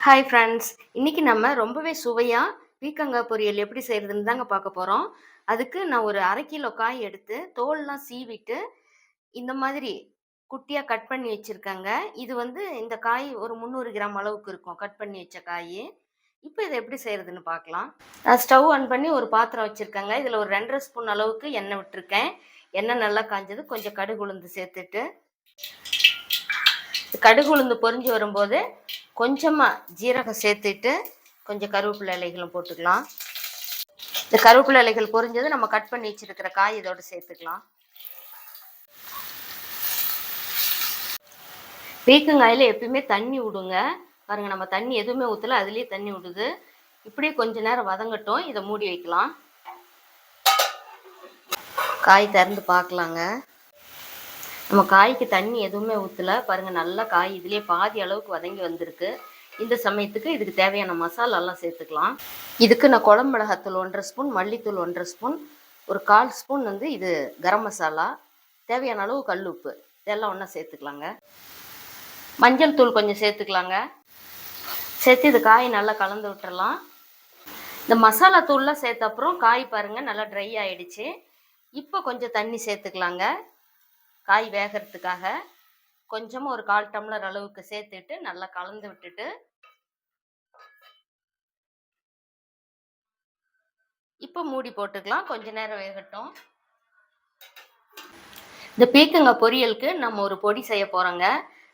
Hi friends இன்னைக்கு நம்ம ரொம்பவே சுவையாக பீக்கங்காய் பொரியல் எப்படி செய்கிறதுன்னு தாங்க பார்க்க போகிறோம் அதுக்கு நான் ஒரு அரை கிலோ காய் எடுத்து தோல்லாம் சீவிட்டு இந்த மாதிரி குட்டியாக கட் பண்ணி வச்சுருக்கேங்க. இது வந்து இந்த காய் ஒரு முந்நூறு கிராம் அளவுக்கு இருக்கும். கட் பண்ணி வச்ச காய். இப்போ இதை எப்படி செய்கிறதுன்னு பார்க்கலாம். நான் ஸ்டவ் ஆன் பண்ணி ஒரு பாத்திரம் வச்சுருக்கேங்க. இதில் ஒரு ரெண்டரை ஸ்பூன் அளவுக்கு எண்ணெய் விட்டுருக்கேன். எண்ணெய் நல்லா காஞ்சது. கொஞ்சம் கடுகு உளுந்து சேர்த்துட்டு கடுகு உளுந்து பொரிஞ்சு வரும்போது கொஞ்சமாக ஜீரகம் சேர்த்துட்டு கொஞ்சம் கருவேப்பிலை இலைகளும் போட்டுக்கலாம். இந்த கருவேப்பிலை இலைகள் பொரிஞ்சது நம்ம கட் பண்ணி வச்சிருக்கிற காய் இதோடு சேர்த்துக்கலாம். பீக்கங்காயில் எப்பயுமே தண்ணி விடுங்க. பாருங்க நம்ம தண்ணி எதுவுமே ஊற்றல அதுலேயே தண்ணி விடுது. இப்படியே கொஞ்ச நேரம் வதங்கட்டும் இதை மூடி வைக்கலாம். காய் திறந்து பார்க்கலாங்க. நம்ம காய்க்கு தண்ணி எதுவுமே ஊற்றல பாருங்கள் நல்லா காய் இதுலேயே பாதி அளவுக்கு வதங்கி வந்திருக்கு. இந்த சமயத்துக்கு இதுக்கு தேவையான மசாலாலாம் சேர்த்துக்கலாம். இதுக்கு நான் குழம்பு மிளகாத்தூள் ஒன்றரை ஸ்பூன் மல்லித்தூள் ஒன்றரை ஸ்பூன் ஒரு கால் ஸ்பூன் வந்து இது கரம் மசாலா தேவையான அளவு கல் உப்பு. இதெல்லாம் ஒன்றா சேர்த்துக்கலாங்க. மஞ்சள் தூள் கொஞ்சம் சேர்த்துக்கலாங்க. சேர்த்து இது காய் நல்லா கலந்து விட்டுறலாம். இந்த மசாலா தூள்லாம் சேர்த்த அப்புறம் காய் பாருங்கள் நல்லா ட்ரை ஆகிடுச்சு இப்போ கொஞ்சம் தண்ணி சேர்த்துக்கலாங்க. காய் வேகிறதுக்காக கொஞ்சமாக ஒரு கால் டம்ளர் அளவுக்கு சேர்த்துட்டு நல்லா கலந்து விட்டுட்டு இப்போ மூடி போட்டுக்கலாம். கொஞ்ச நேரம் வேகட்டும். இந்த பீக்கங்காய் பொரியலுக்கு நம்ம ஒரு பொடி செய்ய போகிறோங்க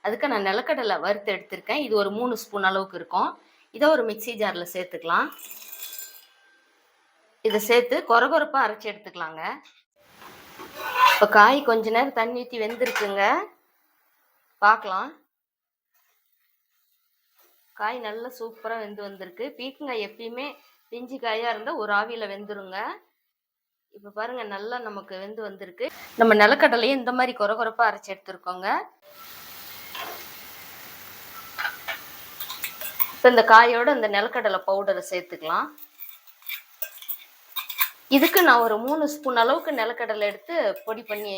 அதுக்கு நான் நிலக்கடலை வறுத்து எடுத்திருக்கேன். இது ஒரு மூணு ஸ்பூன் அளவுக்கு இருக்கும். இதை ஒரு மிக்சி ஜாரில் சேர்த்துக்கலாம். இதை சேர்த்து கொரகொரப்பாக அரைச்சி எடுத்துக்கலாங்க. இப்போ காய் கொஞ்ச நேரம் தண்ணி ஊற்றி வெந்திருக்குங்க. பார்க்கலாம் காய் நல்லா சூப்பராக வெந்து வந்திருக்கு. பீக்கங்காய் எப்பயுமே பிஞ்சு காயாக இருந்தால் ஒரு ஆவியில் வெந்துருங்க. இப்போ பாருங்கள் நல்லா நமக்கு வெந்து வந்திருக்கு. நம்ம நிலக்கடலையும் இந்த மாதிரி குறை குறைப்பாக அரைச்சி எடுத்துருக்கோங்க. இப்போ இந்த காயோட இந்த நிலக்கடலை பவுடரை சேர்த்துக்கலாம். இதுக்கு நான் ஒரு மூணு ஸ்பூன் அளவுக்கு நிலக்கடலை எடுத்து பொடி பண்ணி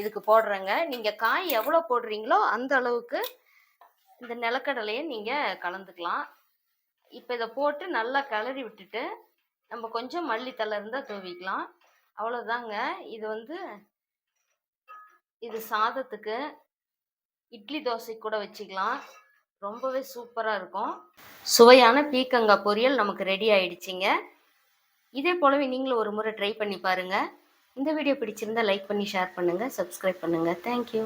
இதுக்கு போடுறேங்க. நீங்கள் காய் எவ்வளோ போடுறீங்களோ அந்த அளவுக்கு இந்த நிலக்கடலையை நீங்கள் கலந்துக்கலாம். இப்போ இதை போட்டு நல்லா கிளறி விட்டுட்டு நம்ம கொஞ்சம் மல்லித்தலை இருந்தால் தூவிக்கலாம். அவ்வளோதாங்க இது வந்து இது சாதத்துக்கு இட்லி தோசை கூட வச்சுக்கலாம். ரொம்பவே சூப்பராக இருக்கும். சுவையான பீக்கங்காய் பொரியல் நமக்கு ரெடி ஆயிடுச்சிங்க. இதே போலவே நீங்களும் ஒரு முறை ட்ரை பண்ணி பாருங்கள் இந்த வீடியோ பிடிச்சிருந்தா லைக் பண்ணி ஷேர் பண்ணுங்கள் சப்ஸ்கிரைப் பண்ணுங்கள் தேங்க்யூ